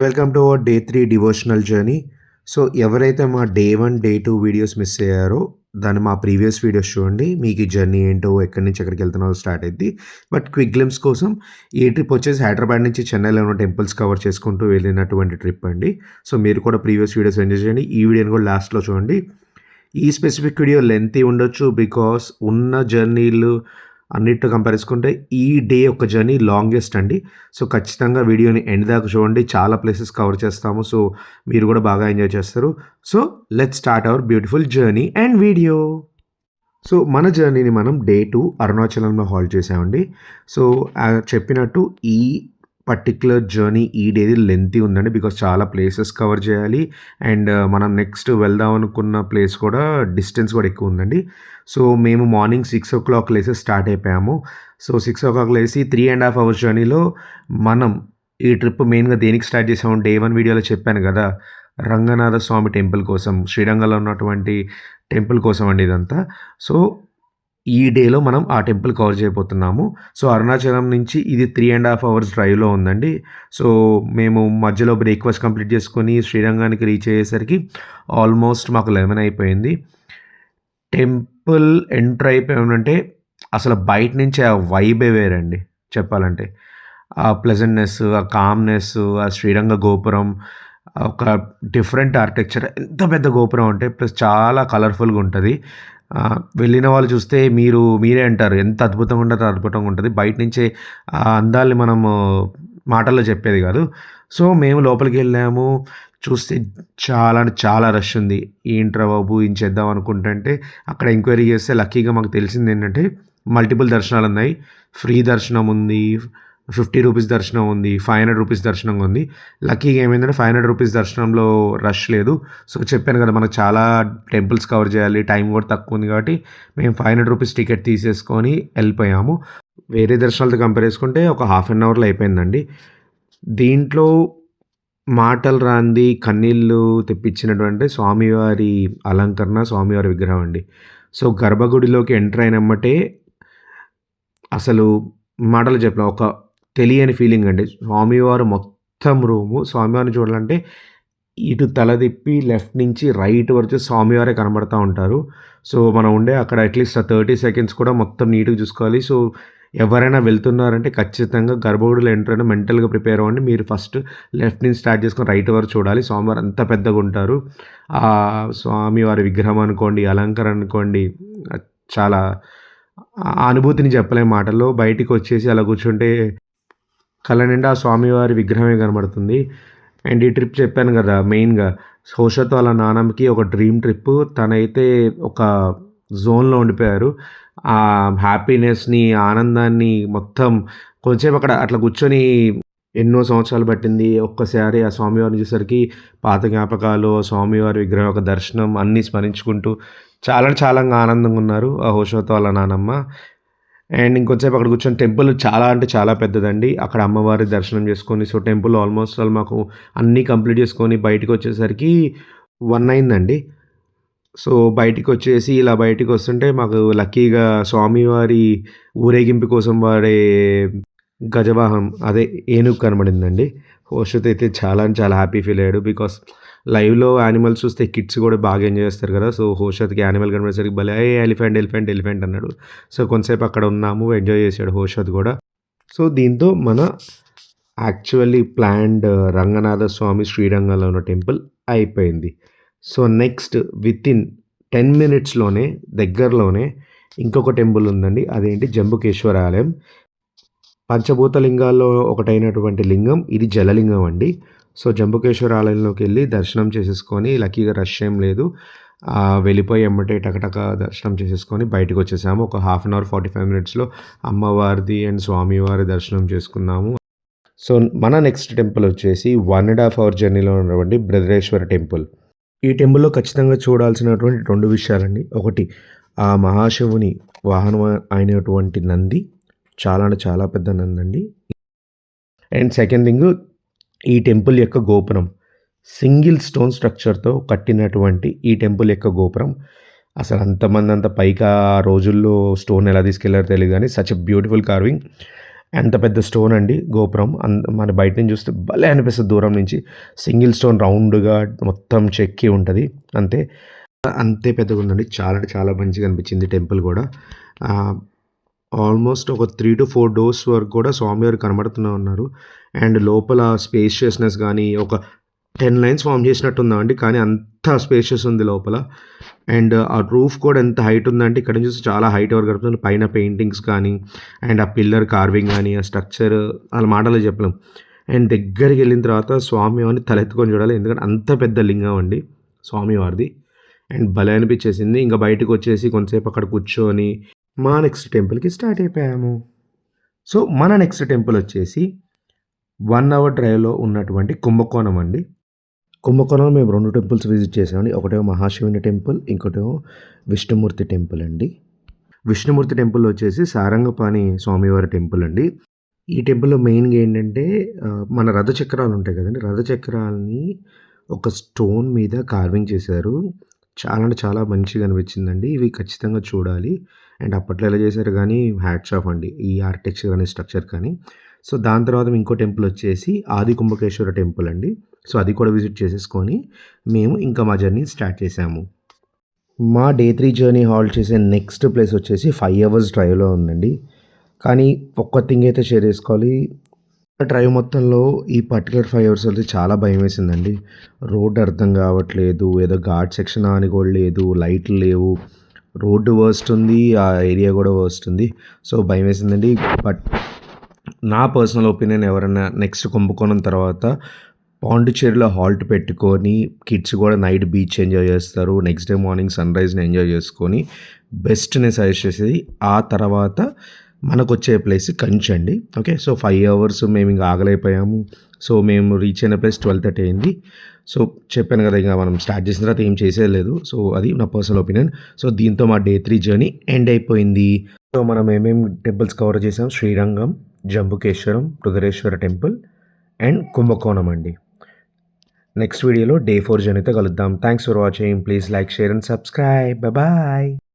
Welcome to our day three devotional journey so ఎవరైతే మా day one day two videos miss అయ్యారో దాన్ని మా ప్రీవియస్ వీడియోస్ చూడండి. మీకు ఈ జర్నీ ఏంటో ఎక్కడి నుంచి ఎక్కడికి వెళ్తున్నారో స్టార్ట్ అయింది బట్ క్విక్ గ్లిమ్స్ కోసం ఈ ట్రిప్ వచ్చేసి హైదరాబాద్ నుంచి చెన్నైలో ఉన్న టెంపుల్స్ కవర్ చేసుకుంటూ వెళ్ళినటువంటి ట్రిప్ అండి. సో మీరు కూడా ప్రీవియస్ వీడియోస్ ఎంజాయ్ చేయండి. ఈ వీడియోని కూడా లాస్ట్లో చూడండి. ఈ స్పెసిఫిక్ వీడియో లెంతీ ఉండొచ్చు బికాస్ ఉన్న జర్నీలు అన్నిటితో కంపేర్ చేసుకుంటే ఈ డే ఒక జర్నీ లాంగెస్ట్ అండి. సో ఖచ్చితంగా వీడియోని ఎండ్ దాకా చూడండి. చాలా ప్లేసెస్ కవర్ చేస్తాము. సో మీరు కూడా బాగా ఎంజాయ్ చేస్తారు. So let start our beautiful journey and video so మన జర్నీని మనం డే టూ అరుణాచలంలో హాల్ట్ చేసామండి. సో చెప్పినట్టు ఈ పర్టిక్యులర్ జర్నీ ఈ డేది లెంతీ ఉందండి బికాస్ చాలా ప్లేసెస్ కవర్ చేయాలి. అండ్ uh, మనం నెక్స్ట్ వెళ్దాం అనుకున్న ప్లేస్ కూడా డిస్టెన్స్ కూడా ఎక్కువ ఉందండి. సో మేము మార్నింగ్ సిక్స్ ఓ క్లాక్ లేసి స్టార్ట్ అయిపోయాము సో సిక్స్ ఓ క్లాక్ లేసి త్రీ అండ్ హాఫ్ అవర్స్ జర్నీలో మనం ఈ ట్రిప్ మెయిన్గా దేనికి స్టార్ట్ చేసాము? డే వన్ వీడియోలో చెప్పాను కదా రంగనాథ స్వామి టెంపుల్ కోసం శ్రీరంగంలో ఉన్నటువంటి టెంపుల్ కోసం అండి ఇదంతా. సో ఈ డేలో మనం ఆ టెంపుల్ కవర్ చేయబోతున్నాము. సో అరుణాచలం నుంచి ఇది త్రీ అండ్ హాఫ్ అవర్స్ డ్రైవ్లో ఉందండి. సో మేము మధ్యలో బ్రేక్ఫాస్ట్ కంప్లీట్ చేసుకొని శ్రీరంగానికి రీచ్ అయ్యేసరికి ఆల్మోస్ట్ మాకు లెవెన్ అయిపోయింది. టెంపుల్ ఎంటర్ అయిపోయామంటే అసలు బయట నుంచి ఆ వైబే వేరండి చెప్పాలంటే. ఆ ప్లెజెంట్నెస్ ఆ కామ్నెస్ ఆ శ్రీరంగ గోపురం ఒక డిఫరెంట్ ఆర్కిటెక్చర్ ఎంత పెద్ద గోపురం అంటే ప్లస్ చాలా కలర్ఫుల్గా ఉంటుంది. వెళ్ళిన వాళ్ళు చూస్తే మీరు మీరే అంటారు. ఎంత అద్భుతంగా ఉంటుంది అద్భుతంగా ఉంటుంది. బయట నుంచే ఆ అందాల్ని మనము మాటల్లో చెప్పేది కాదు. సో మేము లోపలికి వెళ్ళాము. చూస్తే చాలా అంటే చాలా రష్ ఉంది. ఏంట్రా బాబు ఏం చేద్దాం అనుకుంటుంటే అక్కడ ఎంక్వైరీ చేస్తే లక్కీగా మాకు తెలిసింది ఏంటంటే మల్టిపుల్ దర్శనాలు ఉన్నాయి ఫ్రీ దర్శనం ఉంది. ఫిఫ్టీ రూపీస్ దర్శనం ఉంది ఫైవ్ హండ్రెడ్ రూపీస్ దర్శనం ఉంది. లక్కీగా ఏమైందంటే ఫైవ్ హండ్రెడ్ రూపీస్ దర్శనంలో రష్ లేదు. సో చెప్పాను కదా మనకు చాలా టెంపుల్స్ కవర్ చేయాలి టైం కూడా తక్కువ ఉంది కాబట్టి మేము ఫైవ్ హండ్రెడ్ రూపీస్ టికెట్ తీసేసుకొని వెళ్ళిపోయాము. వేరే దర్శనాలతో కంపేర్ చేసుకుంటే ఒక హాఫ్ అన్ అవర్లో అయిపోయిందండి. దీంట్లో మాటలు రాంది కన్నీళ్ళు తెప్పించినటువంటి స్వామివారి అలంకరణ స్వామివారి విగ్రహం అండి. సో గర్భగుడిలోకి ఎంటర్ అయినమ్మటే అసలు మాటలు చెప్పిన ఒక తెలియని ఫీలింగ్ అండి. స్వామివారు మొత్తం రూము స్వామివారిని చూడాలంటే ఇటు తల తిప్పి లెఫ్ట్ నుంచి రైట్ వరకు స్వామివారే కనబడతా ఉంటారు. సో మనం ఉండే అక్కడ అట్లీస్ట్ థర్టీ సెకండ్స్ కూడా మొత్తం నీట్గా చూసుకోవాలి. సో ఎవరైనా వెళ్తున్నారంటే ఖచ్చితంగా గర్భగుడిలో ఎంటర్ అయినా మెంటల్గా ప్రిపేర్ అవ్వండి. మీరు ఫస్ట్ లెఫ్ట్ నుంచి స్టార్ట్ చేసుకొని రైట్ వరకు చూడాలి. స్వామివారు అంత పెద్దగా ఉంటారు. ఆ స్వామివారి విగ్రహం అనుకోండి అలంకరణ అనుకోండి చాలా ఆ అనుభూతిని చెప్పలేని మాటల్లో. బయటికి వచ్చేసి అలా కూర్చుంటే కళ్ళ నిండా స్వామివారి విగ్రహమే కనబడుతుంది. అండ్ ఈ ట్రిప్ చెప్పాను కదా మెయిన్గా హోషత్ వాళ్ళ నాన్నమ్మకి ఒక డ్రీమ్ ట్రిప్. తనైతే ఒక జోన్లో ఉండిపోయారు. ఆ హ్యాపీనెస్ని ఆనందాన్ని మొత్తం కొంచెంసేపు అక్కడ అట్లా కూర్చొని ఎన్నో సంవత్సరాలు పట్టింది. ఒక్కసారి ఆ స్వామివారిని చూసరికి పాత జ్ఞాపకాలు ఆ స్వామివారి విగ్రహం ఒక దర్శనం అన్నీ స్మరించుకుంటూ చాలా చాలా ఆనందంగా ఉన్నారు ఆ హోషోతో వాళ్ళ నానమ్మ. అండ్ ఇంకొంచెంసేపు అక్కడ కూర్చొని టెంపుల్ చాలా అంటే చాలా పెద్దదండి. అక్కడ అమ్మవారి దర్శనం చేసుకొని సో టెంపుల్ ఆల్మోస్ట్ ఆల్ మాకు అన్నీ కంప్లీట్ చేసుకొని బయటకు వచ్చేసరికి వన్ అయిందండి. సో బయటికి వచ్చేసి ఇలా బయటికి వస్తుంటే మాకు లక్కీగా స్వామివారి ఊరేగింపు కోసం వాడే గజవాహం అదే ఏనుగు కనబడిందండి. హోషత్ అయితే చాలా చాలా హ్యాపీ ఫీల్ అయ్యాడు బికాస్ లైవ్లో యానిమల్స్ చూస్తే కిడ్స్ కూడా బాగా ఎంజాయ్ చేస్తారు కదా. సో హోషత్కి యానిమల్ కనబడేసరికి భలే ఎలిఫెంట్ ఎలిఫెంట్ ఎలిఫెంట్ అన్నాడు. సో కొంతసేపు అక్కడ ఉన్నాము ఎంజాయ్ చేశాడు హోషత్ కూడా. సో దీంతో మన యాక్చువల్లీ ప్లాన్డ్ uh, రంగనాథ స్వామి శ్రీరంగంలో ఉన్న టెంపుల్ అయిపోయింది. So next with in ten మినిట్స్లోనే దగ్గరలోనే ఇంకొక టెంపుల్ ఉందండి. అదేంటి? జంబుకేశ్వర ఆలయం. పంచభూత లింగాల్లో ఒకటైనటువంటి లింగం ఇది జలలింగం అండి. సో జంబుకేశ్వర ఆలయంలోకి వెళ్ళి దర్శనం చేసేసుకొని లక్కీగా రష్ ఏం లేదు. వెళ్ళిపోయి ఎమ్మటే టకటక దర్శనం చేసేసుకొని బయటకు వచ్చేసాము. ఒక half an hour forty five మినిట్స్లో అమ్మవారిది అండ్ స్వామివారి దర్శనం చేసుకున్నాము. సో మన నెక్స్ట్ టెంపుల్ వచ్చేసి వన్ అండ్ హాఫ్ అవర్ జర్నీలో ఉన్నటువంటి బ్రదరేశ్వర టెంపుల్. ఈ టెంపుల్లో ఖచ్చితంగా చూడాల్సినటువంటి రెండు విషయాలండి. ఒకటి ఆ మహాశివుని వాహనం అయినటువంటి నంది. చాలా అంటే చాలా పెద్ద నంది అండి అండ్ సెకండ్ థింగ్ ఈ టెంపుల్ యొక్క గోపురం సింగిల్ స్టోన్ స్ట్రక్చర్తో కట్టినటువంటి ఈ టెంపుల్ యొక్క గోపురం. అసలు అంతమంది అంత పైగా ఆ రోజుల్లో స్టోన్ ఎలా తీసుకెళ్ళారో తెలియదు కానీ సచ్ ఎ బ్యూటిఫుల్ కార్వింగ్ ఎంత పెద్ద స్టోన్ అండి గోపురం. అన్ మన బయట నుంచి చూస్తే భలే అనిపిస్తుంది దూరం నుంచి. సింగిల్ స్టోన్ రౌండ్గా మొత్తం చెక్కి ఉంటుంది. అంతే. అంతే పెద్దగా ఉందండి చాలా అంటే చాలా మంచిగా అనిపించింది టెంపుల్ కూడా. ఆల్మోస్ట్ ఒక త్రీ టు ఫోర్ డోర్స్ వరకు కూడా స్వామివారు కనబడుతూనే ఉన్నారు. అండ్ లోపల స్పేషియస్నెస్ కానీ ఒక టెన్ లైన్స్ ఫామ్ చేసినట్టు ఉందండి కానీ అంత స్పేషియస్ ఉంది లోపల. అండ్ ఆ రూఫ్ కూడా ఎంత హైట్ ఉందంటే ఇక్కడ నుంచి చాలా హైట్ వరకు కడుపుతుంది పైన పెయింటింగ్స్ కానీ అండ్ ఆ పిల్లర్ కార్వింగ్ కానీ ఆ స్ట్రక్చర్ వాళ్ళ మాటలో చెప్పలేం. అండ్ దగ్గరికి వెళ్ళిన తర్వాత స్వామివారిని తలెత్తుకొని చూడాలి. ఎందుకంటే అంత పెద్ద లింగం అండి స్వామివారిది అండ్ భలే అనిపించేసింది. ఇంకా బయటకు వచ్చేసి కొంతసేపు అక్కడ కూర్చొని మా నెక్స్ట్ టెంపుల్కి స్టార్ట్ అయిపోయాము. సో మన నెక్స్ట్ టెంపుల్ వచ్చేసి వన్ అవర్ డ్రైవ్లో ఉన్నటువంటి కుంభకోణం అండి. కుంభకోణంలో మేము రెండు టెంపుల్స్ విజిట్ చేసామండి ఒకటేమో మహాశివుని టెంపుల్ ఇంకోటేమో విష్ణుమూర్తి టెంపుల్ అండి. విష్ణుమూర్తి టెంపుల్ వచ్చేసి సారంగపాణి స్వామివారి టెంపుల్ అండి. ఈ టెంపుల్లో మెయిన్గా ఏంటంటే మన రథచక్రాలు ఉంటాయి కదండి. రథచక్రాలని ఒక స్టోన్ మీద కార్వింగ్ చేశారు. చాలా అంటే చాలా మంచిగా అనిపించిందండి. ఇవి ఖచ్చితంగా చూడాలి. అండ్ అప్పట్లో ఎలా చేశారు కానీ హ్యాట్స్ ఆఫ్ అండి. ఈ ఆర్కిటెక్చర్ కానీ స్ట్రక్చర్ కానీ. సో దాని తర్వాత ఇంకో టెంపుల్ వచ్చేసి ఆది కుంభకేశ్వర టెంపుల్ అండి. సో అది కూడా విజిట్ చేసేసుకొని మేము ఇంకా మా జర్నీ స్టార్ట్ చేసాము. మా డే త్రీ జర్నీ హాల్ట్ చేసే నెక్స్ట్ ప్లేస్ వచ్చేసి ఫైవ్ అవర్స్ డ్రైవ్లో ఉందండి. కానీ ఒక్క థింగ్ అయితే షేర్ చేసుకోవాలి. డ్రైవ్ మొత్తంలో ఈ పర్టికులర్ ఫైవ్ అవర్స్ వెళ్తే చాలా భయం వేసిందండి. రోడ్ అర్థం కావట్లేదు ఏదో ఘాట్ సెక్షన్ అని కూడా లేదు లైట్లు లేవు. రోడ్డు వర్స్ట్ ఉంది ఆ ఏరియా కూడా వర్స్ట్ ఉంది. సో భయం వేసిందండి. బట్ నా పర్సనల్ ఒపీనియన్ ఎవరైనా నెక్స్ట్ కుంభకోణం తర్వాత పాండిచేరిలో హాల్ట్ పెట్టుకొని కిడ్స్ కూడా నైట్ బీచ్ ఎంజాయ్ చేస్తారు. నెక్స్ట్ డే మార్నింగ్ సన్ రైజ్ని ఎంజాయ్ చేసుకొని బెస్ట్ నేను సజెస్ట్ చేసేది. ఆ తర్వాత మనకు వచ్చే ప్లేస్ కంచి అండి. ఓకే సో ఫైవ్ అవర్స్ మేము ఇంకా ఆగలైపోయాము సో మేము రీచ్ అయిన ప్లేస్ ట్వెల్వ్ థర్టీ అయింది. సో చెప్పాను కదా ఇంకా మనం స్టార్ట్ చేసిన తర్వాత ఏం చేసేయలేదు సో అది నా పర్సనల్ ఒపీనియన్ సో దీంతో మా డే త్రీ జర్నీ ఎండ్ అయిపోయింది. సో మనం ఏమేమి టెంపుల్స్ కవర్ చేసాం? శ్రీరంగం జంబుకేశ్వరం రుద్రేశ్వర టెంపుల్ అండ్ కుంభకోణం అండి. నెక్స్ట్ వీడియోలో డే ఫోర్ జర్నీతో కలుద్దాం. Thanks for watching please like share and subscribe bye